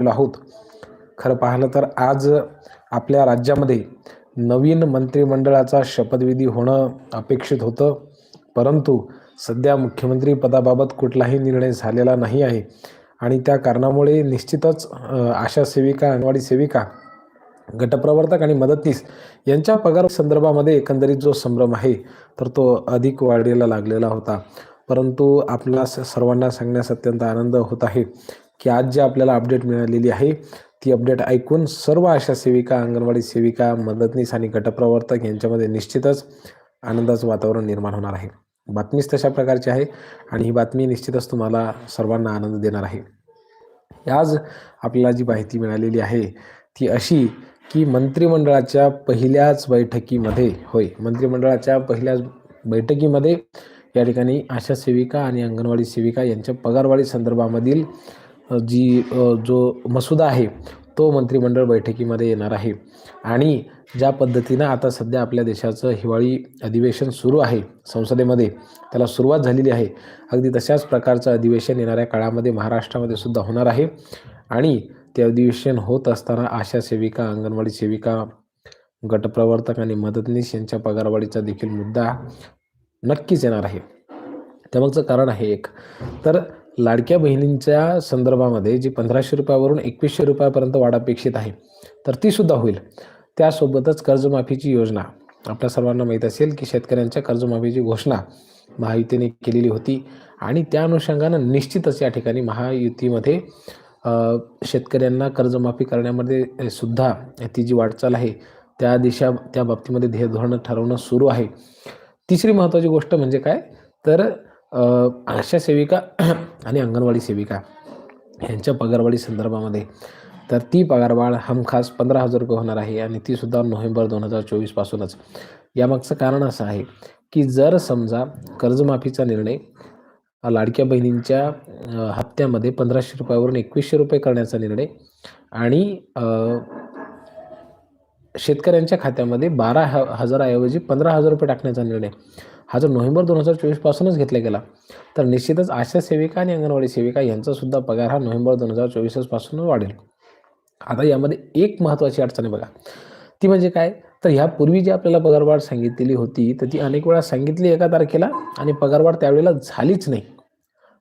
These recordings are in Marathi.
आलेलो आहोत. खरं पाहिलं तर आज आपल्या राज्यामध्ये नवीन मंत्रिमंडळाचा शपथविधी होणं अपेक्षित होतं. परंतु सध्या मुख्यमंत्री पदाबाबत कुठलाही निर्णय झालेला नाही आहे. आणि त्या कारणामुळे निश्चितच आशा सेविका अंगणवाडी सेविका गटप्रवर्तक आणि मदतनीस यांच्या पगार संदर्भामध्ये एकंदरीत जो संभ्रम आहे तर तो अधिक वाढीला लागलेला होता. परंतु आपल्या स- सर्वांना सांगण्यास अत्यंत आनंद होत आहे. की आज जी आपल्याला अपडेट मिळालेली आहे ती अपडेट ऐकून सर्व आशा सेविका अंगणवाडी सेविका मदतनीस आणि गटप्रवर्तक यांच्यामध्ये निश्चितच आनंदाचं वातावरण निर्माण होणार आहे. बातमीच तशा प्रकारची आहे आणि ही बातमी निश्चितच तुम्हाला सर्वांना आनंद देणार आहे. आज आपल्याला जी माहिती मिळालेली आहे ती अशी की मंत्रिमंडळाच्या पहिल्याच बैठकीमध्ये होय मंत्रिमंडळाच्या पहिल्याच बैठकीमध्ये या ठिकाणी आशा सेविका आणि अंगणवाडी सेविका यांच्या पगारवाढी संदर्भामधील जी जो मसुदा आहे तो मंत्रिमंडळ बैठकीमध्ये येणार आहे. आणि ज्या पद्धतीनं आता सध्या आपल्या देशाचं हिवाळी अधिवेशन सुरू आहे संसदेमध्ये त्याला सुरुवात झालेली आहे अगदी तशाच प्रकारचं अधिवेशन येणाऱ्या काळामध्ये महाराष्ट्रामध्ये सुद्धा होणार आहे. आणि ते अधिवेशन होत असताना आशा सेविका अंगणवाडी सेविका गटप्रवर्तक आणि मदतनीस यांच्या पगारवाढीचा देखील मुद्दा नक्कीच येणार आहे. त्यामागचं कारण आहे एक. तर लाडक्या बहिणींच्या संदर्भामध्ये जी पंधराशे रुपयावरून एकवीसशे रुपयापर्यंत वाढ अपेक्षित आहे तर ती सुद्धा होईल. त्यासोबतच कर्जमाफीची योजना. आपल्या सर्वांना माहीत असेल की शेतकऱ्यांच्या कर्जमाफीची घोषणा महायुतीने केलेली होती आणि त्या अनुषंगानं निश्चितच या ठिकाणी महायुतीमध्ये शेतकऱ्यांना कर्जमाफी करण्यामध्ये सुद्धा ती जी वाटचाल आहे त्या दिशा त्या बाबतीमध्ये ध्येयधोरणं ठरवणं सुरू आहे. तिसरी महत्त्वाची गोष्ट म्हणजे काय? तर आशा सेविका आणि अंगणवाडी सेविका यांच्या पगारवाढी संदर्भामध्ये. तर ती पगारवाढ हमखास पंधरा हजार रुपये होणार आहे आणि ती सुद्धा नोव्हेंबर दोन हजार चोवीसपासूनच यामागचं कारण असं आहे की जर समजा कर्जमाफीचा निर्णय लाडक्या बहिणींच्या हप्त्यामध्ये पंधराशे रुपयावरून एकवीसशे रुपये करण्याचा निर्णय आणि शेतकऱ्यांच्या खात्यामध्ये बारा ह हजाराऐवजी पंधरा हजार रुपये टाकण्याचा निर्णय. हा जर नोव्हेंबर दोन हजार चोवीसपासूनच घेतला गेला तर निश्चितच आशा सेविका आणि अंगणवाडी सेविका यांचा सुद्धा पगार हा नोव्हेंबर दोन हजार चोवीसपासून वाढेल. आता यामध्ये एक महत्त्वाची अडचण आहे बघा. ती म्हणजे काय? तर ह्यापूर्वी जी आपल्याला पगारवाढ सांगितलेली होती तर ती अनेक वेळा सांगितली एका तारखेला आणि पगारवाढ त्यावेळेला झालीच नाही.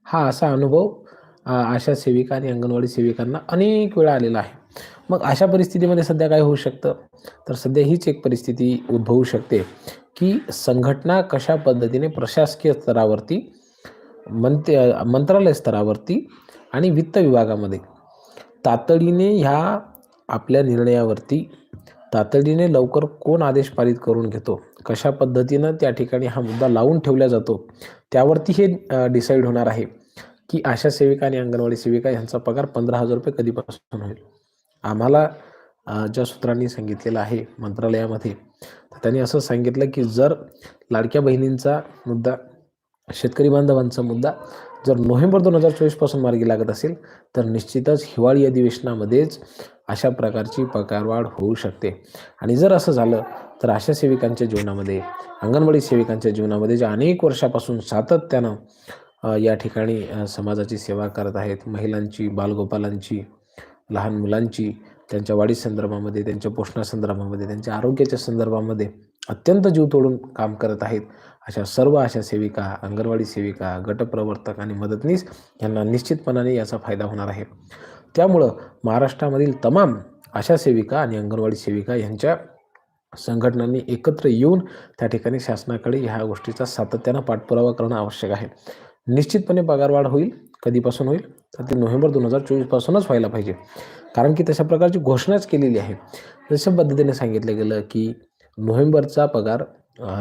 हा असा अनुभव आशा सेविका आणि अंगणवाडी सेविकांना अनेक वेळा आलेला आहे. मग अशा परिस्थितीमध्ये सध्या काय होऊ शकतं? तर सध्या हीच एक परिस्थिती उद्भवू शकते की संघटना कशा पद्धतीने प्रशासकीय स्तरावरती मंत्र मंत्रालय स्तरावरती आणि वित्त विभागामध्ये तातडीने ह्या आपल्या निर्णयावरती तातडीने लवकर कोण आदेश पारित करून घेतो? कशा पद्धतीनं त्या ठिकाणी हा मुद्दा लावून ठेवला जातो? त्यावरती हे डिसाईड होणार आहे की आशा सेविका आणि अंगणवाडी सेविका यांचा पगार पंधरा हजार रुपये कधीपासून होईल? आम्हाला ज्या सूत्रांनी सांगितलेलं आहे मंत्रालयामध्ये तर त्यांनी असं सांगितलं की जर लाडक्या बहिणींचा मुद्दा शेतकरी बांधवांचा मुद्दा जर नोव्हेंबर दोन हजार चोवीसपासून मार्गी लागत असेल तर निश्चितच हिवाळी अधिवेशनामध्येच अशा प्रकारची पगारवाढ होऊ शकते. आणि जर असं झालं तर आशा सेविकांच्या जीवनामध्ये अंगणवाडी सेविकांच्या जीवनामध्ये ज्या अनेक वर्षापासून सातत्यानं या ठिकाणी समाजाची सेवा करत आहेत महिलांची बालगोपालांची लहान मुलांची त्यांच्या वाढीसंदर्भामध्ये त्यांच्या पोषणासंदर्भामध्ये त्यांच्या आरोग्याच्या संदर्भामध्ये अत्यंत जीव तोडून काम करत आहेत. अशा सर्व आशा सेविका अंगणवाडी सेविका गटप्रवर्तक आणि मदतनीस यांना निश्चितपणाने याचा फायदा होणार आहे. त्यामुळं महाराष्ट्रामधील तमाम आशा सेविका आणि अंगणवाडी सेविका यांच्या संघटनांनी एकत्र येऊन त्या ठिकाणी शासनाकडे ह्या गोष्टीचा सातत्यानं पाठपुरावा करणं आवश्यक आहे. निश्चितपणे पगारवाढ होईल. कधीपासून होईल? तर ते नोव्हेंबर दोन हजार चोवीसपासूनच व्हायला पाहिजे. कारण की तशा प्रकारची घोषणाच केलेली आहे. जशा पद्धतीने सांगितलं गेलं की नोव्हेंबरचा पगार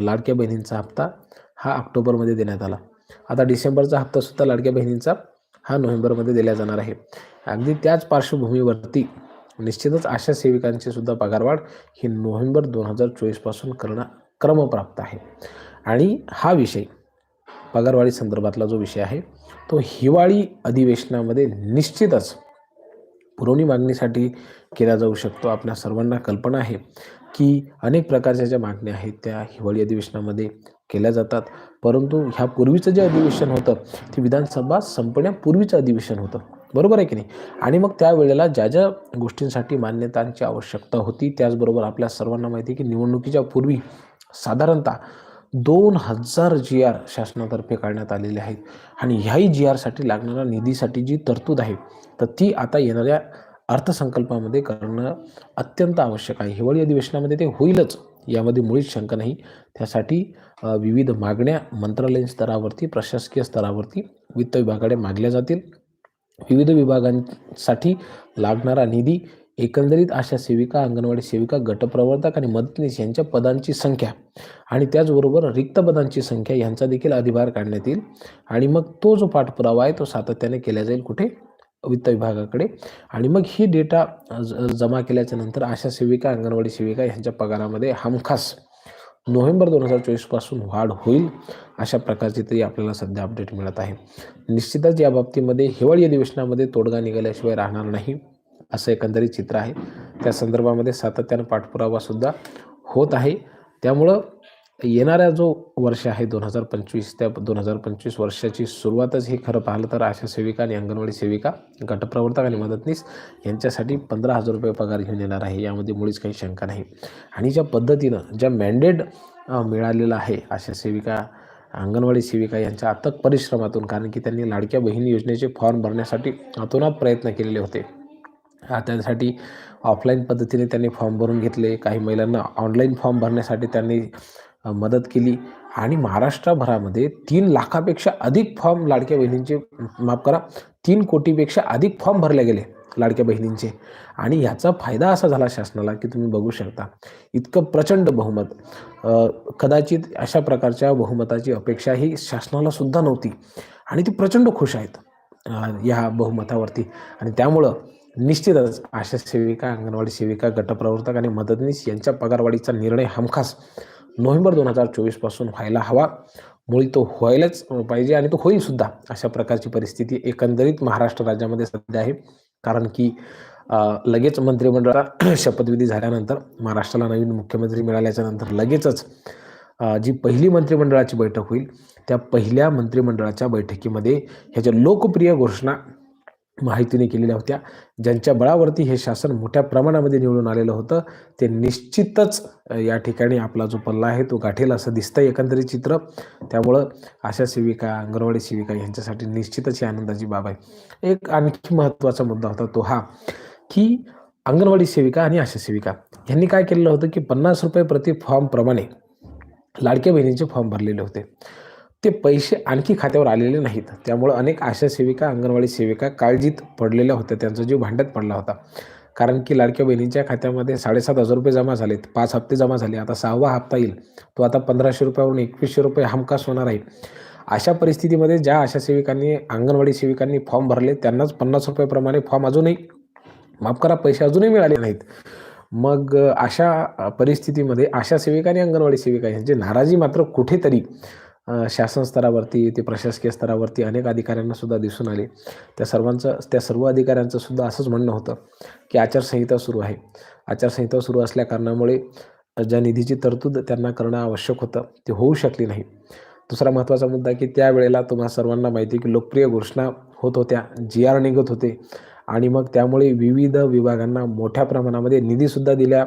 लाडक्या बहिणींचा हप्ता हा ऑक्टोबरमध्ये देण्यात आला. आता डिसेंबरचा हप्तासुद्धा लाडक्या बहिणींचा हा नोव्हेंबरमध्ये दिला जाणार आहे. अगदी त्याच पार्श्वभूमीवरती निश्चितच आशा सेविकांची सुद्धा पगारवाढ ही नोव्हेंबर दोन हजार चोवीसपासून करणं क्रमप्राप्त आहे. आणि हा विषय पगारवाढी संदर्भातला जो विषय आहे तो हिवाळी अधिवेशनामध्ये निश्चितच पुरवणी मागणीसाठी केला जाऊ शकतो. आपल्या सर्वांना कल्पना आहे की अनेक प्रकारच्या ज्या मागण्या आहेत त्या हिवाळी अधिवेशनामध्ये केल्या जातात. परंतु ह्या पूर्वीचं जे अधिवेशन होतं ते विधानसभा संपण्यापूर्वीचं अधिवेशन होतं. बरोबर आहे की नाही? आणि मग त्यावेळेला ज्या ज्या गोष्टींसाठी मान्यतांची आवश्यकता होती त्याचबरोबर आपल्या सर्वांना माहिती आहे की निवडणुकीच्या पूर्वी साधारणतः दोन हजार जी आर शासनातर्फे काढण्यात आलेले आहेत. आणि ह्याही जी आरसाठी लागणाऱ्या निधीसाठी जी तरतूद आहे तर ती आता येणाऱ्या अर्थसंकल्पामध्ये करणं अत्यंत आवश्यक आहे. हिवाळी अधिवेशनामध्ये ते होईलच. यामध्ये मुळीच शंका नाही. त्यासाठी विविध मागण्या मंत्रालयीन स्तरावरती प्रशासकीय स्तरावरती वित्त विभागाकडे मागल्या जातील. विविध विभागांसाठी लागणारा निधी एकंदरीत आशा सेविका अंगणवाडी सेविका गटप्रवर्तक आणि मदतनीस यांच्या पदांची संख्या आणि त्याचबरोबर रिक्त पदांची संख्या यांचा देखील अधिभार काढण्यात येईल. आणि मग तो जो पाठपुरावा आहे तो सातत्याने केला जाईल कुठे? वित्त विभागाकडे. आणि मग ही डेटा ज- जमा केल्याच्यानंतर आशा सेविका अंगणवाडी सेविका यांच्या पगारामध्ये हमखास नोव्हेंबर दोन हजार चोवीसपासून वाढ होईल अशा प्रकारची तरी आपल्याला सध्या अपडेट मिळत आहे. निश्चितच या बाबतीमध्ये हिवाळी अधिवेशनामध्ये तोडगा निघाल्याशिवाय राहणार नाही. असं एकंदरीत चित्र आहे. त्या संदर्भामध्ये सातत्यानं पाठपुरावा सुद्धा होत आहे. त्यामुळं येणारा जो वर्ष आहे दोन हजार पंचवीस त्या दोन हजार पंचवीस वर्षाची सुरुवातच ही खरं पाहिलं तर आशा सेविका आणि अंगणवाडी सेविका गटप्रवर्तक आणि मदतनीस यांच्यासाठी पंधरा हजार रुपये पगार घेऊन येणार आहे. यामध्ये मुळीच काही शंका नाही. आणि ज्या पद्धतीनं ज्या मॅन्डेट मिळालेलं आहे आशा सेविका अंगणवाडी सेविका यांच्या अथक परिश्रमातून कारण की त्यांनी लाडक्या बहीण योजनेचे फॉर्म भरण्यासाठी अतोनात प्रयत्न केलेले होते. त्यासाठी ऑफलाईन पद्धतीने त्यांनी फॉर्म भरून घेतले. काही महिलांना ऑनलाईन फॉर्म भरण्यासाठी त्यांनी मदत केली. आणि महाराष्ट्रभरामध्ये तीन लाखापेक्षा अधिक फॉर्म लाडक्या बहिणींचे माफ करा तीन कोटीपेक्षा अधिक फॉर्म भरले गेले लाडक्या बहिणींचे. आणि याचा फायदा असा झाला शासनाला की तुम्ही बघू शकता इतकं प्रचंड बहुमत. कदाचित अशा प्रकारच्या बहुमताची अपेक्षा ही शासनाला सुद्धा नव्हती. आणि ती प्रचंड खुश आहेत या बहुमतावरती. आणि त्यामुळं निश्चितच आशा सेविका अंगणवाडी सेविका गटप्रवर्तक आणि मदतनीस यांच्या पगारवाढीचा निर्णय हमखास नोव्हेंबर दोन हजार चोवीसपासून व्हायला हवा. मुळी तो व्हायलाच पाहिजे आणि तो होईल सुद्धा अशा प्रकारची परिस्थिती एकंदरीत महाराष्ट्र राज्यामध्ये सध्या आहे. कारण की लगेच मंत्रिमंडळाला शपथविधी झाल्यानंतर महाराष्ट्राला नवीन मुख्यमंत्री मिळाल्याच्या नंतर लगेचच जी पहिली मंत्रिमंडळाची बैठक होईल त्या पहिल्या मंत्रिमंडळाच्या बैठकीमध्ये ह्याच्या लोकप्रिय घोषणा माहितीने केलेल्या होत्या. ज्यांच्या बळावरती हे शासन मोठ्या प्रमाणामध्ये निवडून आलेलं होतं ते निश्चितच या ठिकाणी आपला जो पल्ला आहे तो गाठेल असं दिसतं एकंदरीत चित्र. त्यामुळं आशा सेविका अंगणवाडी सेविका यांच्यासाठी निश्चितच ही आनंदाची बाब आहे. एक आणखी महत्त्वाचा मुद्दा होता तो हा की अंगणवाडी सेविका आणि आशा सेविका यांनी काय केलेलं होतं की पन्नास रुपये प्रति फॉर्म प्रमाणे लाडक्या बहिणीचे फॉर्म भरलेले होते. ते पैसे आणखी खात्यावर आलेले नाहीत. त्यामुळे अनेक आशा सेविका अंगणवाडी सेविका काळजीत पडलेल्या होत्या. त्यांचा जीव भांड्यात पडला होता. कारण की लाडक्या बहिणींच्या खात्यामध्ये साडेसात हजार रुपये जमा झालेत. पाच हप्ते जमा झाले. आता सहावा हप्ता येईल. तो आता पंधराशे रुपयावरून एकवीसशे रुपये हमखास होणार आहे. अशा परिस्थितीमध्ये ज्या आशा सेविकांनी अंगणवाडी सेविकांनी फॉर्म भरले त्यांनाच पन्नास रुपयाप्रमाणे फॉर्म अजूनही माफ करा पैसे अजूनही मिळाले नाहीत. मग अशा परिस्थितीमध्ये आशा सेविका आणि अंगणवाडी सेविका यांची नाराजी मात्र कुठेतरी शासन स्तरावरती ते प्रशासकीय स्तरावरती अनेक अधिकाऱ्यांना सुद्धा दिसून आले. त्या सर्वांचं त्या सर्व अधिकाऱ्यांचं सुद्धा असंच म्हणणं होतं की आचारसंहिता सुरू आहे. आचारसंहिता सुरू असल्या कारणामुळे ज्या निधीची तरतूद त्यांना करणं आवश्यक होतं ते होऊ शकली नाही. दुसरा महत्त्वाचा मुद्दा की त्यावेळेला तुम्हा सर्वांना माहिती आहे की लोकप्रिय घोषणा होत होत्या जी आर निघत होते. आणि मग त्यामुळे विविध विभागांना मोठ्या प्रमाणामध्ये निधीसुद्धा दिल्या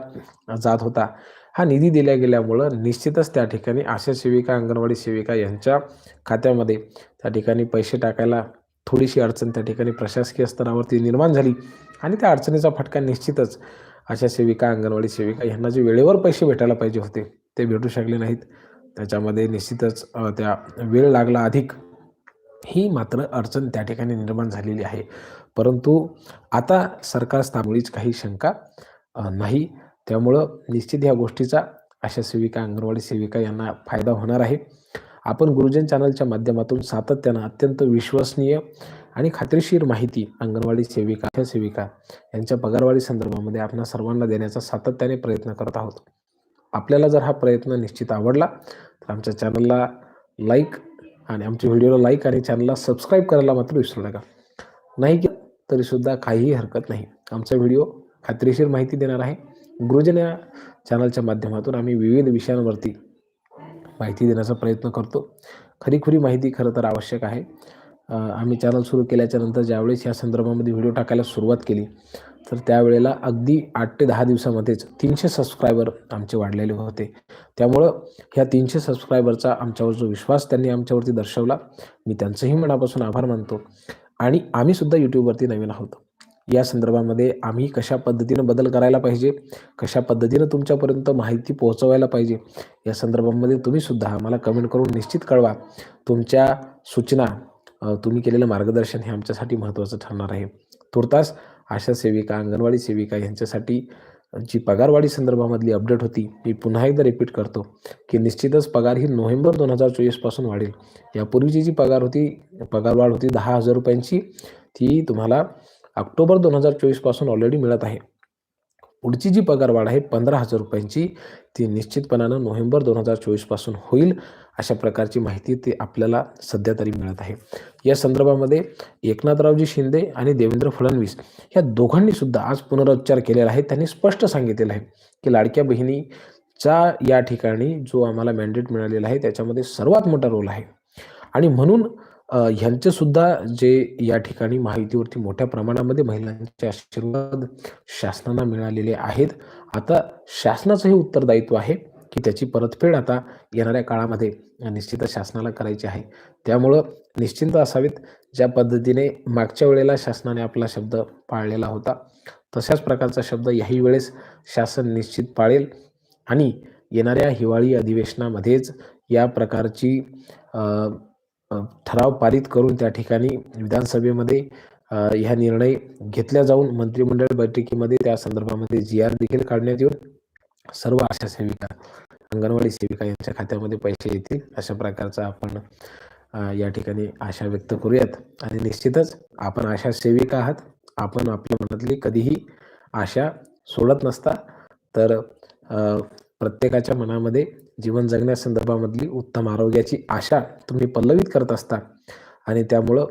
जात होता. हा निधी दिल्या गेल्यामुळं निश्चितच त्या ठिकाणी आशा सेविका अंगणवाडी सेविका यांच्या खात्यामध्ये त्या ठिकाणी पैसे टाकायला थोडीशी अडचण त्या ठिकाणी प्रशासकीय स्तरावरती निर्माण झाली. आणि त्या अडचणीचा फटका निश्चितच आशा सेविका अंगणवाडी सेविका यांना जे वेळेवर पैसे भेटायला पाहिजे होते ते भेटू शकले नाहीत. त्याच्यामध्ये निश्चितच त्या वेळ लागला अधिक. ही मात्र अडचण त्या ठिकाणी निर्माण झालेली आहे. परंतु आता सरकार स्थामुळीच काही शंका नाही. त्यामुळं निश्चित ह्या गोष्टीचा अशा सेविका अंगणवाडी सेविका यांना फायदा होणार आहे. आपण गुरुजन चॅनलच्या माध्यमातून सातत्यानं अत्यंत विश्वसनीय आणि खात्रीशीर माहिती अंगणवाडी सेविका आशा सेविका यांच्या पगारवाढी संदर्भामध्ये आपण सर्वांना देण्याचा सातत्याने प्रयत्न करत आहोत. आपल्याला जर हा प्रयत्न निश्चित आवडला तर आमच्या चॅनलला लाईक आणि आमच्या व्हिडिओला लाईक आणि चॅनलला सबस्क्राईब करायला मात्र विसरू नका. नाही तरीसुद्धा काहीही हरकत नाही. आमचा व्हिडिओ खात्रीशीर माहिती देणार आहे. गुरुजन या चॅनलच्या माध्यमातून आम्ही विविध विषयांवरती माहिती देण्याचा प्रयत्न करतो. खरीखुरी माहिती खरं तर आवश्यक आहे. आम्ही चॅनल सुरू केल्याच्यानंतर ज्यावेळेस या संदर्भामध्ये व्हिडिओ टाकायला सुरुवात केली तर त्यावेळेला अगदी आठ ते दहा दिवसामध्येच तीनशे सबस्क्रायबर आमचे वाढलेले होते. त्यामुळं ह्या तीनशे सबस्क्रायबरचा आमच्यावर जो विश्वास त्यांनी आमच्यावरती दर्शवला मी त्यांचंही मनापासून आभार मानतो. आणि आम्हीसुद्धा यूट्यूबवरती नवीन आहोत. या संदर्भामध्ये आम्ही कशा पद्धतीनं बदल करायला पाहिजे कशा पद्धतीनं तुमच्यापर्यंत माहिती पोहोचवायला पाहिजे या संदर्भामध्ये तुम्हीसुद्धा आम्हाला कमेंट करून निश्चित कळवा. तुमच्या सूचना तुम्ही केलेलं मार्गदर्शन हे आमच्यासाठी महत्त्वाचं ठरणार आहे. तुर्तास आशा सेविका अंगणवाडी सेविका यांच्यासाठी जी पगारवाढी संदर्भामधली अपडेट होती मी पुन्हा एकदा रिपीट करतो की निश्चितच पगार ही नोव्हेंबर दोन हजार चोवीसपासून वाढेल. यापूर्वीची जी पगार होती पगारवाढ होती दहा हजार रुपयांची ती तुम्हाला ऑक्टोबर दोन हजार चोवीसपासून ऑलरेडी मिळत आहे. पुढची जी पगारवाढ आहे पंधरा हजार रुपयांची ती निश्चितपणानं नोव्हेंबर दोन हजार चोवीसपासून होईल अशा प्रकारची माहिती ते आपल्याला सध्या तरी मिळत आहे. या संदर्भामध्ये एकनाथरावजी शिंदे आणि देवेंद्र फडणवीस या दोघांनी सुद्धा आज पुनरुच्चार केलेला आहे. त्यांनी स्पष्ट सांगितलेलं आहे की लाडक्या बहिणीचा या ठिकाणी जो आम्हाला मॅन्डेट मिळालेला आहे त्याच्यामध्ये सर्वात मोठा रोल आहे. आणि म्हणून ह्यांचेसुद्धा जे या ठिकाणी माहितीवरती मोठ्या प्रमाणामध्ये महिलांचे आशीर्वाद शासनाला मिळालेले आहेत. आता शासनाचं हे उत्तरदायित्व आहे की त्याची परतफेड आता येणाऱ्या काळामध्ये निश्चितच शासनाला करायची आहे. त्यामुळं निश्चिंत असावेत ज्या पद्धतीने मागच्या वेळेला शासनाने आपला शब्द पाळलेला होता. तशाच प्रकारचा शब्द याही वेळेस शासन निश्चित पाळेल. आणि येणाऱ्या हिवाळी अधिवेशनामध्येच या प्रकारची ठराव पारित करून त्या ठिकाणी विधानसभेमध्ये ह्या निर्णय घेतल्या जाऊन मंत्रिमंडळ बैठकीमध्ये त्या संदर्भामध्ये जी आर देखील काढण्यात येऊन सर्व आशा सेविका अंगणवाडी सेविका यांच्या खात्यामध्ये पैसे येतील. अशा प्रकारचा आपण या ठिकाणी आशा व्यक्त करूयात. आणि निश्चितच आपण आशा सेविका आहात. आपण आपल्या मनातली कधीही आशा सोडत नसता. तर प्रत्येकाच्या मनामध्ये जीवन जगण्यासंदर्भामधली उत्तम आरोग्याची आशा तुम्ही पल्लवित करत असता. आणि त्यामुळं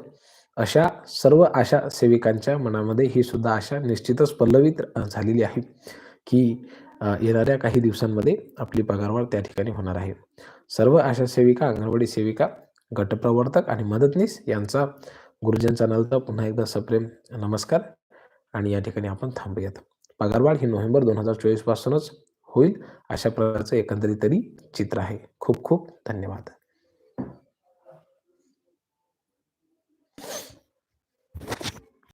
अशा सर्व आशा सेविकांच्या मनामध्ये ही सुद्धा आशा निश्चितच पल्लवित झालेली आहे की येणाऱ्या काही दिवसांमध्ये आपली पगारवाढ त्या ठिकाणी होणार आहे. सर्व आशा सेविका अंगणवाडी सेविका गटप्रवर्तक आणि मदतनीस यांचा गुरुजन चॅनलचा पुन्हा एकदा सप्रेम नमस्कार. आणि या ठिकाणी आपण थांबूयात. पगारवाढ ही नोव्हेंबर दोन हजार चोवीसपासूनच होईल. अशा प्रकारचं एकंदरीत तरी चित्र आहे. खूप खूप धन्यवाद.